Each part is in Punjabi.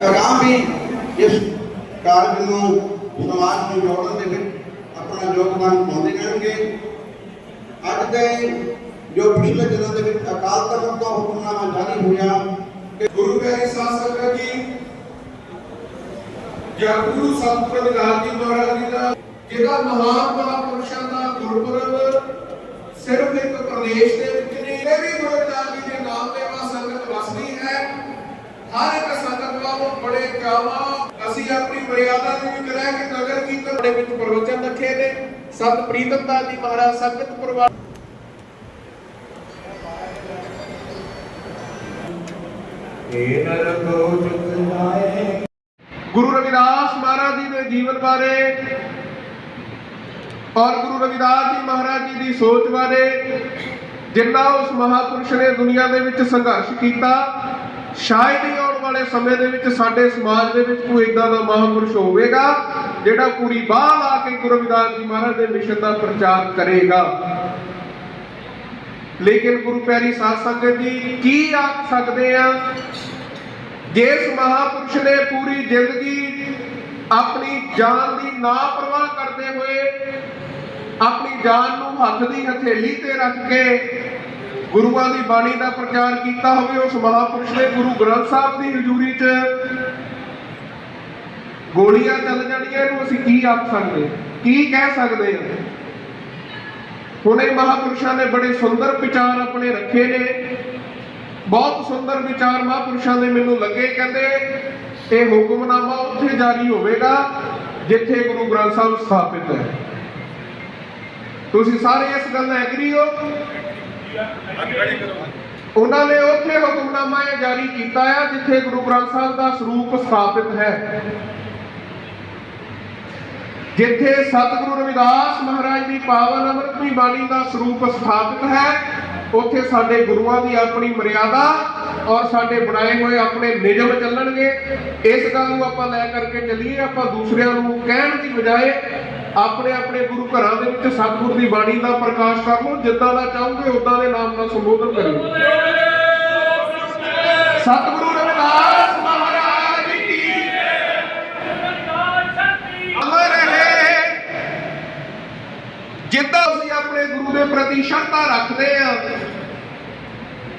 ਅਗਾਂਹ ਵੀ ਇਸ ਕਾਰਜ ਨੂੰ ਸਮਾਜ ਨੂੰ ਜੋੜਨ ਦੇ ਵਿੱਚ ਆਪਣਾ ਯੋਗਦਾਨ ਪਾਉਂਦੇ ਰਹਿਣਗੇ ਅੱਜ ਦੇ ਜੋ ਪਿਛਲੇ ਦਿਨਾਂ ਦੇ ਵਿੱਚ ਅਕਾਲ ਤਖਤ ਤੋਂ ਹੁਕਮਨਾਮਾ ਜਾਰੀ ਹੋਇਆ ਕਿ ਗੁਰੂ ਪਿਆਰੀ ਸਾਧ ਸੰਗਤ ਜੀ ਜਗਤਗੁਰੂ ਸਤਿਗੁਰੂ ਰਵਿਦਾਸ ਜੀ ਮਹਾਰਾਜ ਜੀ ਦਾ ਜਿਹੜਾ ਮਹਾਨ ਮਹਾਂਪੁਰਸ਼ਾਂ ਦਾ ਗੁਰਪੁਰਬ ਸਿਰਫ ਇੱਕ ਪ੍ਰਦੇਸ਼ ਦੇ ਵਿੱਚ ਨਹੀਂ ਇਹ ਵੀ ਗੁਰੂ ਰਵਿਦਾਸ ਜੀ ਦੇ ਨਾਮ ਤੇ ਵਾ ਸੰਗਤ ਵਸਦੀ ਹੈ ਹਰ ਇੱਕ ਸੰਗਤ ਵੱਲੋਂ ਬੜੇ ਚਾਵਾਂ ਅਸੀਂ ਆਪਣੀ ਮਰਿਆਦਾ ਦੇ ਵਿੱਚ ਰਹਿ ਕੇ ਨਗਰ ਕੀਰਤਨ ਦੇ ਵਿੱਚ ਪ੍ਰਵਚਨ ਰੱਖੇ ਨੇ। ਸਤ ਪ੍ਰੀਤਮ ਜੀ ਮਹਾਰਾਜ ਸੰਗਤ ਪਰਿਵਾਰ ਗੁਰੂ ਰਵਿਦਾਸ ਮਹਾਰਾਜ ਜੀ ਦੇ ਜੀਵਨ ਬਾਰੇ ਔਰ ਗੁਰੂ ਰਵਿਦਾਸ ਜੀ ਮਹਾਰਾਜ ਜੀ ਦੀ ਸੋਚ ਬਾਰੇ ਜਿੰਨਾ ਉਸ ਮਹਾਪੁਰਸ਼ ਨੇ ਦੁਨੀਆ ਦੇ ਵਿੱਚ ਸੰਘਰਸ਼ ਕੀਤਾ ਸ਼ਾਇਦ ਹੀ ਆਉਣ ਵਾਲੇ ਸਮੇਂ ਦੇ ਵਿੱਚ ਸਾਡੇ ਸਮਾਜ ਦੇ ਵਿੱਚ ਕੋਈ ਇਦਾਂ ਦਾ ਮਹਾਪੁਰਸ਼ ਹੋਵੇਗਾ, ਜਿਹੜਾ ਪੂਰੀ ਬਾਹ ਲਾ ਕੇ ਗੁਰੂ ਰਵਿਦਾਸ ਜੀ ਮਹਾਰਾਜ ਦੇ ਮਿਸ਼ਨ ਦਾ ਪ੍ਰਚਾਰ ਕਰੇਗਾ। ਲੇਕਿਨ ਗੁਰੂ ਪਿਆਰੀ ਸਾਧ ਸੰਗਤ ਜੀ, ਕੀ ਆਖ ਸਕਦੇ ਆ? ਜਿਸ ਮਹਾਪੁਰਸ਼ ਨੇ ਪੂਰੀ ਜ਼ਿੰਦਗੀ ਆਪਣੀ ਜਾਨ ਦੀ ਨਾ ਪਰਵਾਹ ਕਰਦੇ ਹੋਏ ਆਪਣੀ ਜਾਨ ਨੂੰ ਹੱਥ ਦੀ ਹਥੇਲੀ ਤੇ ਰੱਖ ਕੇ ਗੁਰੂਆਂ ਦੀ ਬਾਣੀ ਦਾ ਪ੍ਰਚਾਰ ਕੀਤਾ ਹੋਵੇ, ਉਸ ਮਹਾਪੁਰਸ਼ ਨੇ ਗੁਰੂ ਗ੍ਰੰਥ ਸਾਹਿਬ ਦੀ ਹਜ਼ੂਰੀ 'ਚ ਗੋਲੀਆਂ ਚੱਲ ਜਾਣੀਆਂ, ਇਹਨੂੰ ਅਸੀਂ ਕੀ ਆਖ ਸਕਦੇ? ਕੀ ਕਹਿ ਸਕਦੇ ਹਾਂ ਹੁਣ ਇਹ ਮਹਾਪੁਰਸ਼ਾਂ ਨੇ ਬੜੇ ਸੁੰਦਰ ਵਿਚਾਰ ਆਪਣੇ ਰੱਖੇ ਨੇ। ਬਹੁਤ ਸੁੰਦਰ ਵਿਚਾਰ ਮਹਾਪੁਰਸ਼ਾਂ ਦੇ ਮੈਨੂੰ ਲੱਗੇ, ਕਹਿੰਦੇ ਇਹ ਹੁਕਮਨਾਮਾ ਉੱਥੇ ਜਾਰੀ ਹੋਵੇਗਾ, ਜਿੱਥੇ ਗੁਰੂ ਗ੍ਰੰਥ ਸਾਹਿਬ ਸਥਾਪਿਤ ਹੈ। ਤੁਸੀਂ ਸਾਰੇ ਇਸ ਗੱਲ ਨਾਲ ਐਗਰੀ ਹੋ? ਉਹਨਾਂ ਨੇ ਉੱਥੇ ਹੁਕਮਨਾਮਾ ਜਾਰੀ ਕੀਤਾ ਹੈ ਜਿੱਥੇ ਗੁਰੂ ਗ੍ਰੰਥ ਸਾਹਿਬ ਦਾ ਸਰੂਪ ਸਥਾਪਿਤ ਹੈ। ਜਿੱਥੇ ਸਤਿਗੁਰੂ ਰਵਿਦਾਸ ਮਹਾਰਾਜ ਦੀ ਪਾਵਨ ਅੰਮ੍ਰਿਤਮਈ ਬਾਣੀ ਦਾ ਸਰੂਪ ਸਥਾਪਿਤ ਹੈ, ਉੱਥੇ ਸਾਡੇ ਗੁਰੂਆਂ ਦੀ ਆਪਣੀ ਮਰਿਆਦਾ ਔਰ ਸਾਡੇ ਬਣਾਏ ਹੋਏ ਆਪਣੇ ਨਿਯਮ ਚੱਲਣਗੇ। ਇਸ ਗੱਲ ਨੂੰ ਆਪਾਂ ਲੈ ਕਰਕੇ ਚੱਲੀਏ, ਆਪਾਂ ਦੂਸਰਿਆਂ ਨੂੰ ਕਹਿਣ ਦੀ ਬਜਾਏ ਆਪਣੇ ਆਪਣੇ ਗੁਰੂ ਘਰਾਂ ਦੇ ਵਿੱਚ ਸਤਿਗੁਰ ਦੀ ਬਾਣੀ ਦਾ ਪ੍ਰਕਾਸ਼ ਕਰ ਲਓ, ਜਿੱਦਾਂ ਦਾ ਚਾਹੋਗੇ ਉਦਾਂ ਦੇ ਨਾਮ ਨਾਲ ਸੰਬੋਧਨ ਕਰਿਓ। ਸਤਿਗੁਰੂ ਰਵਿਦਾਸ ਮਹਾਰਾਜ ਕੀ ਅਮਰ ਰਹੇ। ਜਿੱਦਾਂ ਅਸੀਂ ਆਪਣੇ ਗੁਰੂ ਦੇ ਪ੍ਰਤੀ ਸ਼ਰਧਾ ਰੱਖਦੇ ਆ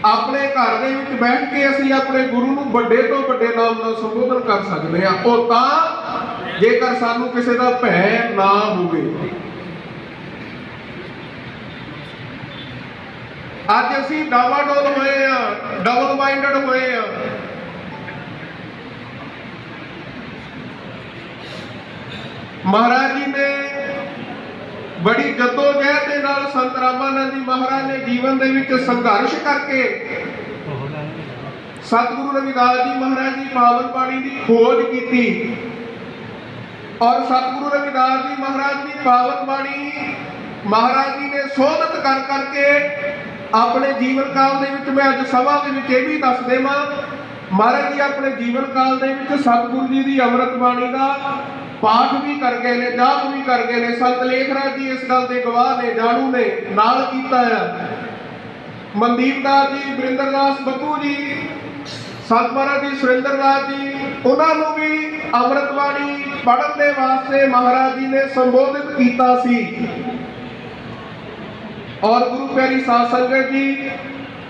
ਆਪਣੇ ਘਰ ਦੇ ਵਿੱਚ ਬੈਠ ਕੇ ਅਸੀਂ ਆਪਣੇ ਗੁਰੂ ਨੂੰ ਵੱਡੇ ਤੋਂ ਵੱਡੇ ਨਾਮ ਨਾਲ ਸੰਬੋਧਨ ਕਰ ਸਕਦੇ ਆ ਉਹ ਤਾਂ ਜੇਕਰ ਸਾਨੂੰ ਕਿਸੇ ਦਾ ਭੈ ਨਾ ਹੋਵੇ। ਅੱਜ ਅਸੀਂ ਡਾਵਾਡੋਲ ਹੋਏ ਆ ਡਬਲ ਮਾਈਂਡਡ ਹੋਏ ਆ। ਮਹਾਰਾਜ ਜੀ ਨੇ ਬੜੀ ਜਦੋਜਹਿਦ ਦੇ ਨਾਲ ਸੰਤ ਰਾਮਾਨੰਦ ਜੀ ਮਹਾਰਾਜ ਨੇ ਜੀਵਨ ਦੇ ਵਿੱਚ ਸੰਘਰਸ਼ ਕਰਕੇ ਸਤਿਗੁਰੂ ਰਵਿਦਾਸ ਜੀ ਮਹਾਰਾਜ ਦੀ ਪਾਵਨ ਬਾਣੀ ਦੀ ਖੋਜ ਕੀਤੀ। ਔਰ ਸਤਿਗੁਰੂ ਰਵਿਦਾਸ ਜੀ ਮਹਾਰਾਜ ਦੀ ਪਾਵਨ ਬਾਣੀ ਮਹਾਰਾਜ ਜੀ ਨੇ ਸੋਧਤ ਕਰ ਕਰਕੇ ਆਪਣੇ ਜੀਵਨ ਕਾਲ ਦੇ ਵਿੱਚ ਮੈਂ ਅੱਜ ਸਭਾ ਦੇ ਵਿੱਚ ਇਹ ਵੀ ਦੱਸ ਦੇਵਾਂ। ਮਹਾਰਾਜ ਜੀ ਆਪਣੇ ਜੀਵਨ ਕਾਲ ਦੇ ਵਿੱਚ ਸਤਿਗੁਰੂ ਜੀ ਦੀ ਅੰਮ੍ਰਿਤ ਬਾਣੀ ਦਾ ਪਾਠ ਵੀ ਕਰ ਗਏ ਨੇ, ਜਾਪ ਵੀ ਕਰ ਗਏ ਨੇ। ਸੰਤ ਲੇਖਰਾਜ ਜੀ ਇਸ ਗੱਲ ਦੇ ਗਵਾਹ ਨੇ, ਜਾਣੂ ਨੇ, ਨਾਲ ਕੀਤਾ ਆ। ਮਨਦੀਪ ਦਾਸ ਜੀ ਬ੍ਰਿੰਦਰਦਾਸ ਬੱਬੂ ਜੀ, ਸੰਤ ਮਹਾਰਾਜ ਜੀ, ਸੁਰਿੰਦਰਦਾਸ ਜੀ ਉਹਨਾਂ ਨੂੰ ਵੀ ਅੰਮ੍ਰਿਤ ਬਾਣੀ ਪੜ੍ਹਨ ਦੇ ਵਾਸਤੇ ਮਹਾਰਾਜ ਜੀ ਨੇ ਸੰਬੋਧਿਤ ਕੀਤਾ ਸੀ। ਔਰ ਗੁਰੂ ਪਿਆਰੀ ਸਾਧ ਸੰਗਤ ਜੀ,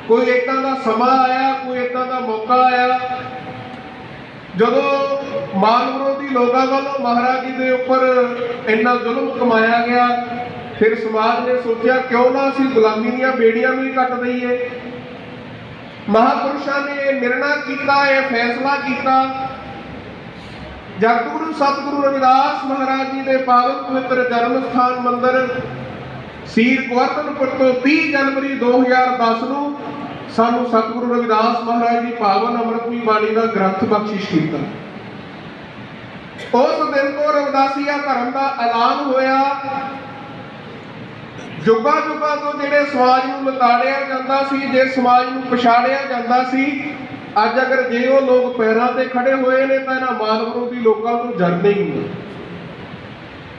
ਕੋਈ ਇਦਾਂ ਦਾ ਸਮਾਂ ਆਇਆ, ਕੋਈ ਇਦਾਂ ਦਾ ਮੌਕਾ ਆਇਆ, ਜਦੋਂ ਮਾਨ ਵਿਰੋਧੀ ਲੋਕਾਂ ਵੱਲੋਂ ਮਹਾਰਾਜ ਜੀ ਦੇ ਉੱਪਰ ਇੰਨਾ ਜ਼ੁਲਮ ਕਮਾਇਆ ਗਿਆ, ਫਿਰ ਸਮਾਜ ਨੇ ਸੋਚਿਆ, ਕਿਉਂ ਨਾ ਅਸੀਂ ਗੁਲਾਮੀ ਦੀਆਂ ਬੇੜੀਆਂ ਨੂੰ ਹੀ ਕੱਟ ਦਈਏ। ਮਹਾਪੁਰਸ਼ਾਂ ਨੇ ਇਹ ਨਿਰਣਾ ਕੀਤਾ, ਇਹ ਫੈਸਲਾ ਕੀਤਾ ਜਗਤਗੁਰੂ ਸਤਿਗੁਰੂ ਰਵਿਦਾਸ ਮਹਾਰਾਜ ਜੀ ਦੇ ਪਾਵਨ ਪਵਿੱਤਰ ਜਨਮ ਸਥਾਨ ਮੰਦਿਰ ਸੀਰ ਗੋਰਧਨਪੁਰ ਤੋਂ 30 ਜਨਵਰੀ 2010 ਨੂੰ ਸਾਨੂੰ ਸਤਿਗੁਰੂ ਰਵਿਦਾਸ ਮਹਾਰਾਜ ਦੀ ਪਾਵਨ ਅੰਮ੍ਰਿਤਮਈ ਬਾਣੀ ਦਾ ਗ੍ਰੰਥ ਬਖਸ਼ਿਸ਼ ਕੀਤਾ। ਉਸ ਦਿਨ ਤੋਂ ਰਵਿਦਾਸੀਆ ਧਰਮ ਦਾ ਐਲਾਨ ਹੋਇਆ। ਜੁਗਾਂ ਜੁਗਾਂ ਤੋਂ ਜਿਹੜੇ ਸਮਾਜ ਨੂੰ ਲਤਾੜਿਆ ਜਾਂਦਾ ਸੀ, ਜੇ ਸਮਾਜ ਨੂੰ ਪਛਾੜਿਆ ਜਾਂਦਾ ਸੀ ਅੱਜ ਅਗਰ ਜੇ ਉਹ ਲੋਕ ਪੈਰਾਂ ਤੇ ਖੜੇ ਹੋਏ ਨੇ ਤਾਂ ਇਹਨਾਂ ਮਾਨ ਵਿਰੋਧੀ ਲੋਕਾਂ ਨੂੰ ਜਰਨੇ ਹੀ ਨਹੀਂ।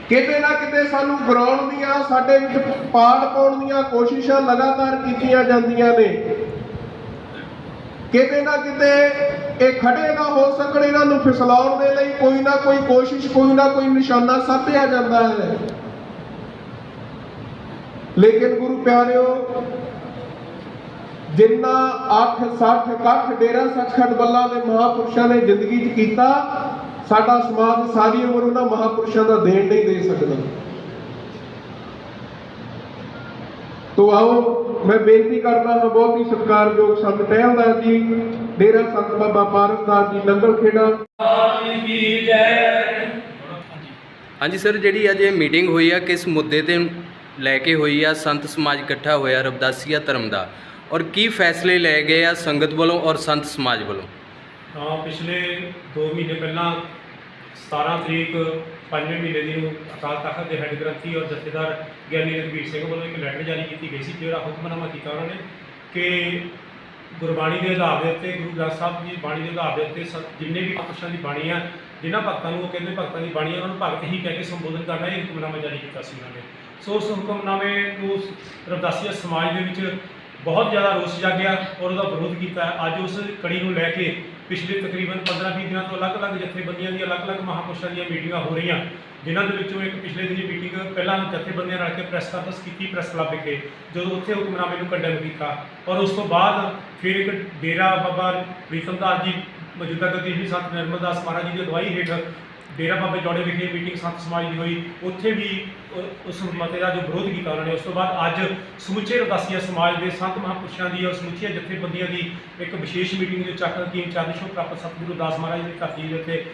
ਕਿਤੇ ਨਾ ਕਿਤੇ ਸਾਨੂੰ ਗਰਾਉਣ ਦੀਆਂ, ਸਾਡੇ ਵਿੱਚ ਪਾੜ ਪਾਉਣ ਦੀਆਂ ਕੋਸ਼ਿਸ਼ਾਂ ਲਗਾਤਾਰ ਕੀਤੀਆਂ ਜਾਂਦੀਆਂ ਨੇ। ਕਿਤੇ ਨਾ ਕਿਤੇ ਇਹ ਖੜੇ ਨਾ ਹੋ ਸਕਣ ਇਹਨਾਂ ਨੂੰ ਫਿਸਲਾਉਣ ਦੇ ਲਈ ਕੋਈ ਨਾ ਕੋਈ ਕੋਸ਼ਿਸ਼, ਕੋਈ ਨਾ ਕੋਈ ਨਿਸ਼ਾਨਾ ਸਾਧਿਆ ਜਾਂਦਾ ਹੈ। ਲੇਕਿਨ ਗੁਰੂ ਪਿਆਰਿਓ ਜਿੰਨਾ 8 60 ਇਕੱਠ ਡੇਰਾ ਸੱਚਖੰਡ ਬੱਲਾ ਦੇ ਮਹਾਪੁਰਸ਼ਾਂ ਨੇ ਜ਼ਿੰਦਗੀ 'ਚ ਕੀਤਾ, ਸਾਡਾ ਸਮਾਜ ਸਾਰੀ ਉਮਰ ਉਹਨਾਂ ਮਹਾਪੁਰਸ਼ਾਂ ਦਾ ਦੇਣ ਨਹੀਂ ਦੇ ਸਕਦਾ। ਤੋ ਆਓ, ਮੈਂ ਬੇਨਤੀ ਕਰਦਾ ਹਾਂ, ਬਹੁਤ ਹੀ ਸਤਿਕਾਰਯੋਗ ਸੰਤ ਟਹਿਲਦਾਰ ਜੀ, ਡੇਰਾ ਸੰਤ ਬਾਬਾ ਪਾਰਸਦਾਸ ਜੀ, ਨੰਗਲ ਖੇੜਾ। ਹਾਂਜੀ ਸਰ, ਜਿਹੜੀ ਅੱਜ ਇਹ ਮੀਟਿੰਗ ਹੋਈ ਆ, ਕਿਸ ਮੁੱਦੇ ਤੇ ਲੈ ਕੇ ਹੋਈ ਆ, ਸੰਤ ਸਮਾਜ ਇਕੱਠਾ ਹੋਇਆ ਰਬਦਾਸੀਆ ਧਰਮ ਦਾ। ਔਰ ਕੀ ਫੈਸਲੇ ਲਏ ਗਏ ਆ ਸੰਗਤ ਵੱਲੋਂ ਔਰ ਸੰਤ ਸਮਾਜ ਵੱਲੋਂ? ਹਾਂ ਪਿਛਲੇ 2 ਮਹੀਨੇ ਪਹਿਲਾਂ 17 ਤਰੀਕ ਪੰਜਵੇਂ ਮਹੀਨੇ ਦੀ ਨੂੰ ਅਕਾਲ ਤਖਤ ਦੇ ਹੈੱਡ ਗ੍ਰੰਥੀ ਔਰ ਜਥੇਦਾਰ ਗਿਆਨੀ ਰਣਵੀਰ ਸਿੰਘ ਵੱਲੋਂ ਇੱਕ ਲੈਟਰ ਜਾਰੀ ਕੀਤੀ ਗਈ ਸੀ, ਜਿਹੜਾ ਹੁਕਮਨਾਮਾ ਕੀਤਾ ਉਹਨਾਂ ਨੇ ਕਿ ਗੁਰਬਾਣੀ ਦੇ ਆਧਾਰ ਦੇ ਉੱਤੇ, ਗੁਰੂ ਗ੍ਰੰਥ ਸਾਹਿਬ ਦੀ ਬਾਣੀ ਦੇ ਆਧਾਰ ਦੇ ਉੱਤੇ ਸ- ਜਿੰਨੇ ਵੀ ਮਹਾਂਪੁਰਸ਼ਾਂ ਦੀ ਬਾਣੀ ਆ, ਜਿਨ੍ਹਾਂ ਭਗਤਾਂ ਨੂੰ ਉਹ ਕਹਿੰਦੇ ਭਗਤਾਂ ਦੀ ਬਾਣੀ ਆ, ਉਹਨਾਂ ਨੂੰ ਭਗਤ ਹੀ ਕਹਿ ਕੇ ਸੰਬੋਧਨ ਕਰਨਾ, ਇਹ ਹੁਕਮਨਾਮਾ ਜਾਰੀ ਕੀਤਾ ਸੀ ਉਹਨਾਂ ਨੇ। ਸੋ ਉਸ ਹੁਕਮਨਾਮੇ ਨੂੰ ਰਵਦਾਸੀਆ ਸਮਾਜ ਦੇ ਵਿੱਚ ਬਹੁਤ ਜ਼ਿਆਦਾ ਰੋਸ ਜਾਗਿਆ ਔਰ ਉਹਦਾ ਵਿਰੋਧ ਕੀਤਾ। ਅੱਜ ਉਸ ਕੜੀ ਨੂੰ ਲੈ ਕੇ ਪਿਛਲੇ ਤਕਰੀਬਨ 15-20 ਦਿਨਾਂ ਤੋਂ ਅਲੱਗ-ਅਲੱਗ ਜਥੇਬੰਦੀਆਂ ਦੀਆਂ, ਅਲੱਗ-ਅਲੱਗ ਮਹਾਂਪੁਰਸ਼ਾਂ ਦੀਆਂ ਮੀਟਿੰਗਾਂ ਹੋ ਰਹੀਆਂ, ਜਿਨ੍ਹਾਂ ਦੇ ਵਿੱਚੋਂ ਇੱਕ ਪਿਛਲੇ ਦਿਨੀ ਮੀਟਿੰਗ ਪਹਿਲਾਂ ਜਥੇਬੰਦੀਆਂ ਰਲ ਕੇ ਪ੍ਰੈਸ ਕਾਨਫਰੰਸ ਕੀਤੀ, ਪ੍ਰੈਸ ਕਲੱਬ ਵਿਖੇ, ਜਦੋਂ ਉੱਥੇ ਹੁਕਮਨਾਮੇ ਨੂੰ ਕੰਡਮ ਕੀਤਾ। ਔਰ ਉਸ ਤੋਂ ਬਾਅਦ ਫਿਰ ਇੱਕ ਡੇਰਾ ਬਾਬਾ ਪ੍ਰੀਤਮ ਦਾਸ ਜੀ, ਮੌਜੂਦਾ ਗਤੀਵਿਧੀ ਸੰਤ ਨਿਰਮਲ ਦਾਸ ਮਹਾਰਾਜ ਜੀ ਦੀ ਅਗਵਾਈ ਹੇਠ ਡੇਰਾ ਬਾਬੇ ਜੋੜੇ ਵਿਖੇ ਮੀਟਿੰਗ ਸੰਤ ਸਮਾਜ ਦੀ ਹੋਈ। ਉੱਥੇ ਵੀ ਉਸ ਮਤੇ ਦਾ ਜੋ ਵਿਰੋਧ ਕੀਤਾ ਉਹਨਾਂ ਨੇ, ਉਸ ਤੋਂ ਬਾਅਦ ਅੱਜ ਸਮੁੱਚੇ ਰਦਾਸੀਆ ਸਮਾਜ ਦੇ ਸੰਤ ਮਹਾਂਪੁਰਸ਼ਾਂ ਦੀ ਔਰ ਸਮੁੱਚੀਆਂ ਜਥੇਬੰਦੀਆਂ ਦੀ ਇੱਕ ਵਿਸ਼ੇਸ਼ ਮੀਟਿੰਗ ਜੋ ਚੱਕ ਹਕੀਮ ਚਰਨ ਸ਼ੋ ਪ੍ਰਾਪਤ ਸਤਿਗੁਰੂ ਦਾਸ ਮਹਾਰਾਜ ਦੀ ਧਰਤੀ ਦੇ ਉੱਤੇ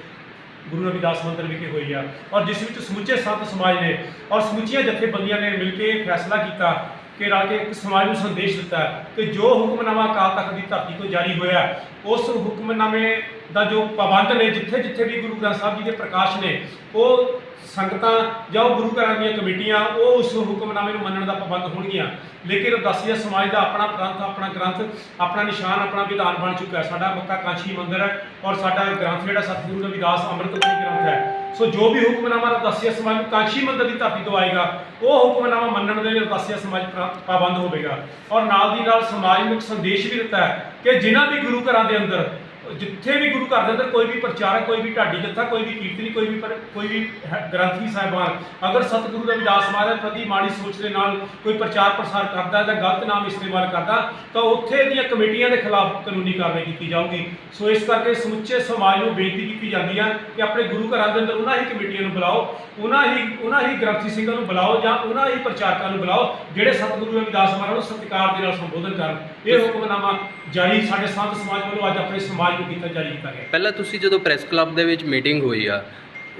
ਗੁਰੂ ਰਵਿਦਾਸ ਮੰਦਰ ਵਿਖੇ ਹੋਈ ਆ। ਔਰ ਜਿਸ ਵਿੱਚ ਸਮੁੱਚੇ ਸੰਤ ਸਮਾਜ ਨੇ ਔਰ ਸਮੁੱਚੀਆਂ ਜਥੇਬੰਦੀਆਂ ਨੇ ਮਿਲ ਕੇ ਫੈਸਲਾ ਕੀਤਾ ਕਿ ਰਲ ਕੇ ਇੱਕ ਸਮਾਜ ਨੂੰ ਸੰਦੇਸ਼ ਦਿੱਤਾ ਕਿ ਜੋ ਹੁਕਮਨਾਮਾ ਅਕਾਲ ਤਖਤ ਦੀ ਧਰਤੀ ਤੋਂ ਜਾਰੀ ਹੋਇਆ ਉਸ ਹੁਕਮਨਾਮੇ ਦਾ ਜੋ ਪਾਬੰਦ ਨੇ ਜਿੱਥੇ ਜਿੱਥੇ ਵੀ ਗੁਰੂ ਗ੍ਰੰਥ ਸਾਹਿਬ ਜੀ ਦੇ ਪ੍ਰਕਾਸ਼ ਨੇ, ਉਹ ਸੰਗਤਾਂ ਜਾਂ ਉਹ ਗੁਰੂ ਘਰਾਂ ਦੀਆਂ ਕਮੇਟੀਆਂ, ਉਹ ਉਸ ਹੁਕਮਨਾਮੇ ਨੂੰ ਮੰਨਣ ਦਾ ਪਾਬੰਦ ਹੋਣਗੀਆਂ। ਲੇਕਿਨ ਰਦਾਸੀਆ ਸਮਾਜ ਦਾ ਆਪਣਾ ਪ੍ਰੰਥ, ਆਪਣਾ ਗ੍ਰੰਥ, ਆਪਣਾ ਨਿਸ਼ਾਨ, ਆਪਣਾ ਵਿਧਾਨ ਬਣ ਚੁੱਕਾ ਹੈ। ਸਾਡਾ ਮੱਕਾ ਕਾਂਸ਼ੀ ਮੰਦਿਰ ਹੈ ਔਰ ਸਾਡਾ ਗ੍ਰੰਥ ਜਿਹੜਾ ਸਤਿਗੁਰੂ ਰਵਿਦਾਸ ਅੰਮ੍ਰਿਤਪੁਰੀ ਗ੍ਰੰਥ ਹੈ। ਸੋ ਜੋ ਵੀ ਹੁਕਮਨਾਮਾ ਰਦਾਸੀਆ ਸਮਾਜ ਨੂੰ ਕਾਂਸ਼ੀ ਮੰਦਿਰ ਦੀ ਧਰਤੀ ਤੋਂ ਆਏਗਾ, ਉਹ ਹੁਕਮਨਾਮਾ ਮੰਨਣ ਦੇ ਲਈ ਰਦਾਸੀਆ ਸਮਾਜ ਪਾਬੰਦ ਹੋਵੇਗਾ। ਔਰ ਨਾਲ ਦੀ ਨਾਲ ਸਮਾਜ ਨੂੰ ਇੱਕ ਸੰਦੇਸ਼ ਵੀ ਦਿੱਤਾ ਹੈ ਕਿ ਜਿਨ੍ਹਾਂ ਵੀ ਗੁਰੂ ਘਰਾਂ ਦੇ ਅੰਦਰ ਜਿੱਥੇ ਵੀ ਗੁਰੂ ਘਰ ਦੇ ਅੰਦਰ ਕੋਈ ਵੀ ਪ੍ਰਚਾਰਕ ਕੋਈ ਵੀ ਢਾਡੀ ਜੱਥਾ, ਕੋਈ ਵੀ ਕੀਰਤਨੀ, ਕੋਈ ਵੀ ਪਰ- ਕੋਈ ਵੀ ਹੈ- ਗ੍ਰੰਥੀ ਸਾਹਿਬਾਨ, ਅਗਰ ਸਤਿਗੁਰੂ ਰਵਿਦਾਸ ਮਹਾਰਾਜ ਪ੍ਰਤੀ ਮਾੜੀ ਸੋਚ ਦੇ ਨਾਲ ਕੋਈ ਪ੍ਰਚਾਰ ਪ੍ਰਸਾਰ ਕਰਦਾ ਹੈ ਜਾਂ ਗਲਤ ਨਾਮ ਇਸਤੇਮਾਲ ਕਰਦਾ, ਤਾਂ ਉੱਥੇ ਦੀਆਂ ਕਮੇਟੀਆਂ ਦੇ ਖਿਲਾਫ ਕਾਨੂੰਨੀ ਕਾਰਵਾਈ ਕੀਤੀ ਜਾਊਗੀ। ਸੋ ਇਸ ਕਰਕੇ ਸਮੁੱਚੇ ਸਮਾਜ ਨੂੰ ਬੇਨਤੀ ਕੀਤੀ ਜਾਂਦੀ ਹੈ ਕਿ ਆਪਣੇ ਗੁਰੂ ਘਰਾਂ ਦੇ ਅੰਦਰ ਉਹਨਾਂ ਹੀ ਕਮੇਟੀਆਂ ਨੂੰ ਬੁਲਾਓ, ਉਹਨਾਂ ਹੀ ਉਹਨਾਂ ਹੀ ਗ੍ਰੰਥੀ ਸਿੰਘਾਂ ਨੂੰ ਬੁਲਾਓ ਜਾਂ ਉਹਨਾਂ ਹੀ ਪ੍ਰਚਾਰਕਾਂ ਨੂੰ ਬੁਲਾਓ, ਜਿਹੜੇ ਸਤਿਗੁਰੂ ਰਵਿਦਾਸ ਮਹਾਰਾਜ ਨੂੰ ਸਤਿਕਾਰ ਦੇ ਨਾਲ ਸੰਬੋਧਨ ਕਰਨ। ਇਹ ਹੁਕਮਨਾਮਾ ਜਾਰੀ ਸਾਡੇ ਸੰਤ ਸਮਾਜ ਵੱਲੋਂ ਅੱਜ ਆਪਣੇ ਸਮਾਜ ਨੂੰ ਕੀਤਾ ਜਾਰੀ ਕੀਤਾ ਗਿਆ? ਪਹਿਲਾਂ ਤੁਸੀਂ ਜਦੋਂ ਪ੍ਰੈਸ ਕਲੱਬ ਦੇ ਵਿੱਚ ਮੀਟਿੰਗ ਹੋਈ ਆ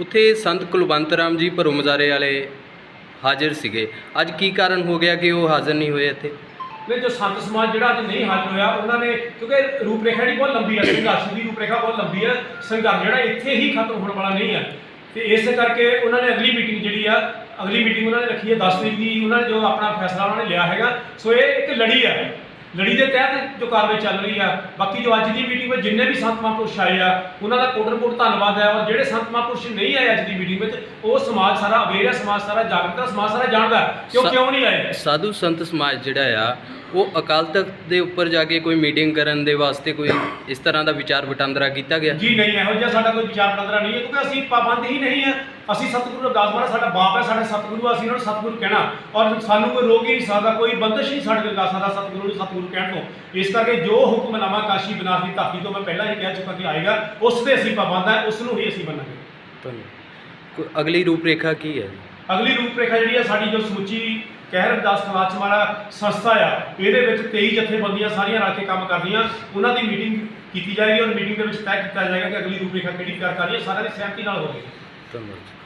ਉੱਥੇ ਸੰਤ ਕੁਲਵੰਤ ਰਾਮ ਜੀ ਭਰੋ ਮਜ਼ਾਰੇ ਵਾਲੇ ਹਾਜ਼ਰ ਸੀਗੇ। ਅੱਜ ਕੀ ਕਾਰਨ ਹੋ ਗਿਆ ਕਿ ਉਹ ਹਾਜ਼ਰ ਨਹੀਂ ਹੋਏ ਇੱਥੇ? ਨਹੀਂ ਜੋ ਸੰਤ ਸਮਾਜ ਜਿਹੜਾ ਅੱਜ ਨਹੀਂ ਹਾਜ਼ਰ ਹੋਇਆ ਉਹਨਾਂ ਨੇ ਕਿਉਂਕਿ ਰੂਪਰੇਖਾ ਜਿਹੜੀ ਬਹੁਤ ਲੰਬੀ ਹੈ ਸੰਘਰਸ਼ ਦੀ ਰੂਪਰੇਖਾ ਬਹੁਤ ਲੰਬੀ ਹੈ ਸੰਘਰਸ਼ ਜਿਹੜਾ ਇੱਥੇ ਹੀ ਖਤਮ ਹੋਣ ਵਾਲਾ ਨਹੀਂ ਹੈ ਤੇ ਇਸ ਕਰਕੇ ਉਹਨਾਂ ਨੇ ਅਗਲੀ ਮੀਟਿੰਗ ਜਿਹੜੀ ਆ ਅਗਲੀ ਮੀਟਿੰਗ ਉਹਨਾਂ ਨੇ ਰੱਖੀ ਹੈ 10 ਤਰੀਕ ਦੀ ਉਹਨਾਂ ਨੇ ਜੋ ਆਪਣਾ ਫੈਸਲਾ ਉਹਨਾਂ ਨੇ ਲਿਆ ਹੈਗਾ। ਸੋ ਇਹ ਇੱਕ ਲੜੀ ਹੈ ਲੜੀ ਦੇ ਤਹਿਤ ਜੋ ਕਾਰਵਾਈ ਚੱਲ ਰਹੀ ਆ ਬਾਕੀ ਜੋ ਅੱਜ ਦੀ ਮੀਟਿੰਗ ਵਿੱਚ ਜਿੰਨੇ ਵੀ ਸੰਤ ਮਹਾਂਪੁਰਸ਼ ਆਏ ਆ ਉਹਨਾਂ ਦਾ ਕੋਟਨ ਕੋਟ ਧੰਨਵਾਦ ਹੈ ਔਰ ਜਿਹੜੇ ਸੰਤ ਮਹਾਂਪੁਰਸ਼ ਨਹੀਂ ਆਏ ਅੱਜ ਦੀ ਮੀਟਿੰਗ ਵਿੱਚ ਉਹ ਸਮਾਜ ਸਾਰਾ ਅਵੇਅਰ ਹੈ ਸਮਾਜ ਸਾਰਾ ਜਾਗਰੂਕ ਹੈ ਸਮਾਜ ਸਾਰਾ ਜਾਣਦਾ ਕਿ ਉਹ ਕਿਉਂ ਨਹੀਂ ਆਏ? ਸਾਧੂ ਸੰਤ ਸਮਾਜ ਜਿਹੜਾ ਆ ਉਹ ਅਕਾਲ ਤਖਤ ਦੇ ਉੱਪਰ ਜਾ ਕੇ ਕੋਈ ਮੀਟਿੰਗ ਕਰਨ ਦੇ ਵਾਸਤੇ ਕੋਈ ਇਸ ਤਰ੍ਹਾਂ ਦਾ ਵਿਚਾਰ ਵਟਾਂਦਰਾ ਕੀਤਾ ਗਿਆ? ਜੀ ਨਹੀਂ ਇਹੋ ਜਿਹਾ ਸਾਡਾ ਕੋਈ ਵਿਚਾਰ ਪੰਦਰਾ ਨਹੀਂ ਹੈ ਕਿਉਂਕਿ ਅਸੀਂ ਪਾਬੰਦ ਹੀ ਨਹੀਂ ਹੈ। ਅਸੀਂ ਸਤਿਗੁਰੂ ਰਵਿਦਾਸ ਮਹਾਰਾਜ ਸਾਡਾ ਬਾਪ ਹੈ ਸਾਡੇ ਸਤਿਗੁਰੂ ਆ, ਅਸੀਂ ਉਹਨਾਂ ਨੂੰ ਸਤਿਗੁਰੂ ਕਹਿਣਾ। ਔਰ ਸਾਨੂੰ ਕੋਈ ਰੋਕ ਹੀ ਨਹੀਂ ਸਕਦਾ ਕੋਈ ਬੰਦਸ਼ ਨਹੀਂ ਸਾਡੇ ਰਵਿਦਾਸ ਦਾ ਸਤਿਗੁਰੂ ਨੂੰ ਸਤਿਗੁਰੂ ਕਹਿਣ ਤੋਂ। ਇਸ ਕਰਕੇ ਜੋ ਹੁਕਮਨਾਮਾ ਕਾਸ਼ੀ ਬਨਾਰਸ ਦੀ ਧਰਤੀ ਤੋਂ ਮੈਂ ਪਹਿਲਾਂ ਹੀ ਕਹਿ ਚੁੱਕਾ ਕਿ ਆਏਗਾ ਉਸ ਤੇ ਅਸੀਂ ਪਾਬੰਦ ਹੈ ਉਸ ਨੂੰ ਹੀ ਅਸੀਂ ਮੰਨਾਂਗੇ। ਧੰਨਵਾਦ। ਕੋਈ ਅਗਲੀ ਰੂਪਰੇਖਾ ਕੀ ਹੈ? ਅਗਲੀ ਰੂਪਰੇਖਾ ਜਿਹੜੀ ਆ, ਸਾਡੀ ਜੋ ਸਮੁੱਚੀ ਕਹਿਰ ਰਵਿਦਾਸ ਕਲਾਚ ਮਾਰਾ ਸੰਸਥਾ ਆ, ਇਹਦੇ ਵਿੱਚ 23 ਜਥੇਬੰਦੀਆਂ ਸਾਰੀਆਂ ਰਲ ਕੇ ਕੰਮ ਕਰਦੀਆਂ। ਉਹਨਾਂ ਦੀ ਮੀਟਿੰਗ ਕੀਤੀ ਜਾਏਗੀ, ਔਰ ਮੀਟਿੰਗ ਦੇ ਵਿੱਚ ਤੈਅ ਕੀਤਾ ਜਾਏਗਾ ਕਿ ਅਗਲੀ ਰੂਪਰੇਖਾ ਕਿਹੜੀ ਕਰ ਕਰਨੀ ਹੈ ਸਾਰਿਆਂ ਦੀ ਸਹਿਮਤੀ ਨਾਲ ਹੋਵੇਗੀ ਧੰਨਵਾਦ